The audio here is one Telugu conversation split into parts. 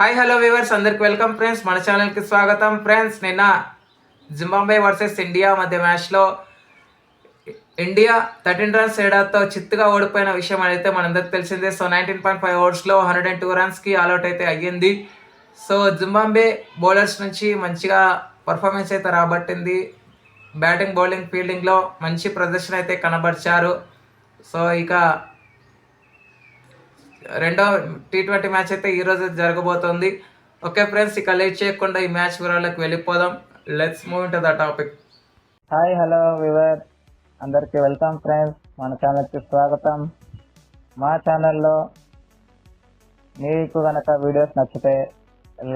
హాయ్ హలో వ్యూవర్స్ అందరికి వెల్కమ్ ఫ్రెండ్స్ మన ఛానల్కి స్వాగతం. ఫ్రెండ్స్ నిన్న జింబాబే వర్సెస్ ఇండియా మధ్య మ్యాచ్లో ఇండియా థర్టీన్ రన్స్ తేడాతో చిత్తుగా ఓడిపోయిన విషయం అయితే మనందరికి తెలిసిందే. సో నైన్టీన్ పాయింట్ ఫైవ్ ఓవర్స్లో హండ్రెడ్ అండ్ టూ రన్స్కి ఆల్అౌట్ అయితే అయ్యింది. సో జింబాబే బౌలర్స్ నుంచి మంచిగా పర్ఫార్మెన్స్ అయితే రాబట్టింది. బ్యాటింగ్ బౌలింగ్ ఫీల్డింగ్లో మంచి ప్రదర్శన అయితే కనబరిచారు. సో ఇక రెండో టీ ట్వంటీ మ్యాచ్ అయితే ఈరోజు జరగబోతోంది. ఓకే ఫ్రెండ్స్ ఇక లేట్ చేయకుండా ఈ మ్యాచ్ వివరాలకు వెళ్ళిపోదాం. Let's move into the topic hi hello viewer అందరికీ వెల్కమ్ ఫ్రెండ్స్ మన ఛానల్కి స్వాగతం. మా ఛానల్లో మీకు కనుక వీడియోస్ నచ్చితే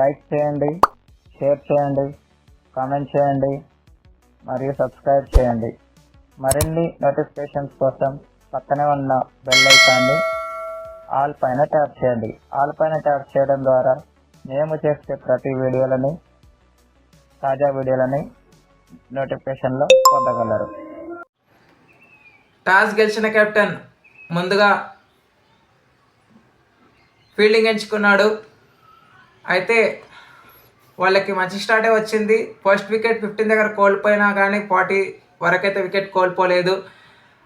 లైక్ చేయండి షేర్ చేయండి కామెంట్ చేయండి మరియు సబ్స్క్రైబ్ చేయండి. మరిన్ని నోటిఫికేషన్స్ కోసం పక్కనే ఉన్న బెల్ ఐకాన్ని ఆల్ పైన ట్యాప్ చేయండి. ఆల్ పైన ట్యాప్ చేయడం ద్వారా మేము చేసే ప్రతి వీడియోలని తాజా వీడియోలని నోటిఫికేషన్లో పొందగలరు. టాస్ గెలిచిన కెప్టెన్ ముందుగా ఫీల్డింగ్ ఎంచుకున్నాడు. అయితే వాళ్ళకి మంచి స్టార్టే వచ్చింది. ఫస్ట్ వికెట్ ఫిఫ్టీన్ దగ్గర కోల్పోయినా కానీ ఫార్టీ వరకైతే వికెట్ కోల్పోలేదు.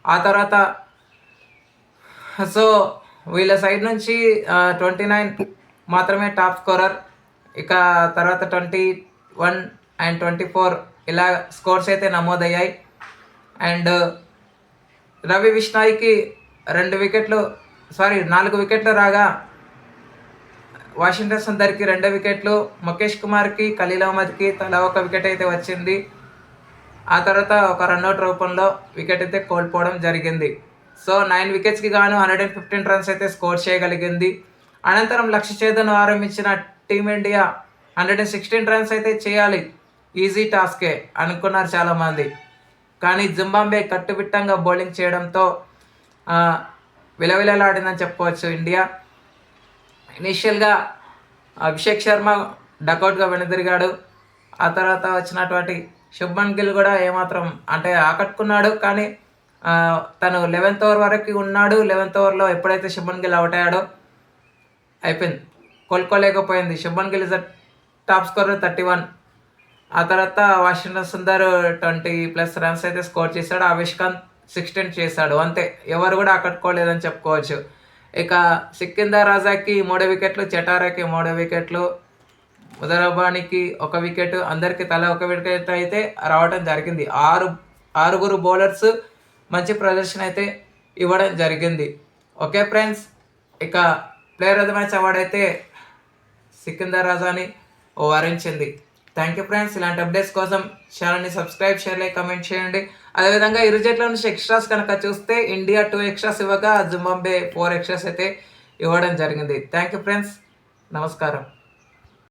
ఆ తర్వాత సో వీళ్ళ సైడ్ నుంచి ట్వంటీ నైన్ మాత్రమే టాప్ స్కోరర్ ఇక తర్వాత twenty one and twenty four ఇలా స్కోర్స్ అయితే నమోదయ్యాయి. అండ్ రవి విష్ణాయికి రెండు వికెట్లు సారీ నాలుగు వికెట్లు రాగా వాషింగ్టన్ సుందర్కి రెండు వికెట్లు ముఖేష్ కుమార్కి ఖలీల్ అహ్మద్కి తలా ఒక వికెట్ అయితే వచ్చింది. ఆ తర్వాత ఒక రన్అట్ రూపంలో వికెట్ అయితే కోల్పోవడం జరిగింది. సో నైన్ వికెట్స్కి గాను హండ్రెడ్ అండ్ ఫిఫ్టీన్ రన్స్ అయితే స్కోర్ చేయగలిగింది. అనంతరం లక్ష్య చేతను ఆరంభించిన team India hundred and sixteen runs అయితే చేయాలి. ఈజీ టాస్కే అనుకున్నారు చాలామంది. కానీ జింబాంబే కట్టుబిట్టంగా బౌలింగ్ చేయడంతో విలవిలలాడిందని చెప్పుకోవచ్చు ఇండియా. ఇనీషియల్గా అభిషేక్ శర్మ డకౌట్గా వెనుదిరిగాడు. ఆ తర్వాత వచ్చినటువంటి శుభ్మన్ గిల్ కూడా ఏమాత్రం అంటే ఆకట్టుకున్నాడు. కానీ తను లెవెన్త్ ఓవర్ వరకు ఉన్నాడు. లెవెన్త్ ఓవర్లో ఎప్పుడైతే శుభన్ గిల్ అవుట్ అయ్యాడో అయిపోయింది. కోలుకోలేకపోయింది. Shubman Gill is top scorer thirty one ఆ తర్వాత Washington Sundar twenty plus runs అయితే స్కోర్ చేశాడు. ఆవిష్కాంత్ సిక్స్టీన్ చేశాడు. అంతే. ఎవరు కూడా ఆకట్టుకోలేదని చెప్పుకోవచ్చు. ఇక సికిందర్ రాజాకి మూడు వికెట్లు చటారాకి మూడు వికెట్లు ముదరబానికి ఒక వికెట్ అందరికీ తల ఒక వికెట్ అయితే రావడం జరిగింది. ఆరు ఆరుగురు బౌలర్స్ మంచి ప్రదర్శన అయితే ఇవ్వడం జరిగింది. ఓకే ఫ్రెండ్స్ ఇక player of the match award అయితే సికిందర్ రాజాని వారించింది థ్యాంక్ యూ ఫ్రెండ్స్ ఇలాంటి అప్డేట్స్ కోసం ఛానల్ని సబ్స్క్రైబ్ షేర్ లైక్ కమెంట్ చేయండి. అదేవిధంగా ఇరు జట్ల నుంచి ఎక్స్ట్రాస్ కనుక చూస్తే ఇండియా టూ ఎక్స్ట్రాస్ ఇవ్వగా జింబాంబే ఫోర్ ఎక్స్ట్రాస్ అయితే ఇవ్వడం జరిగింది. థ్యాంక్ యూ ఫ్రెండ్స్ నమస్కారం.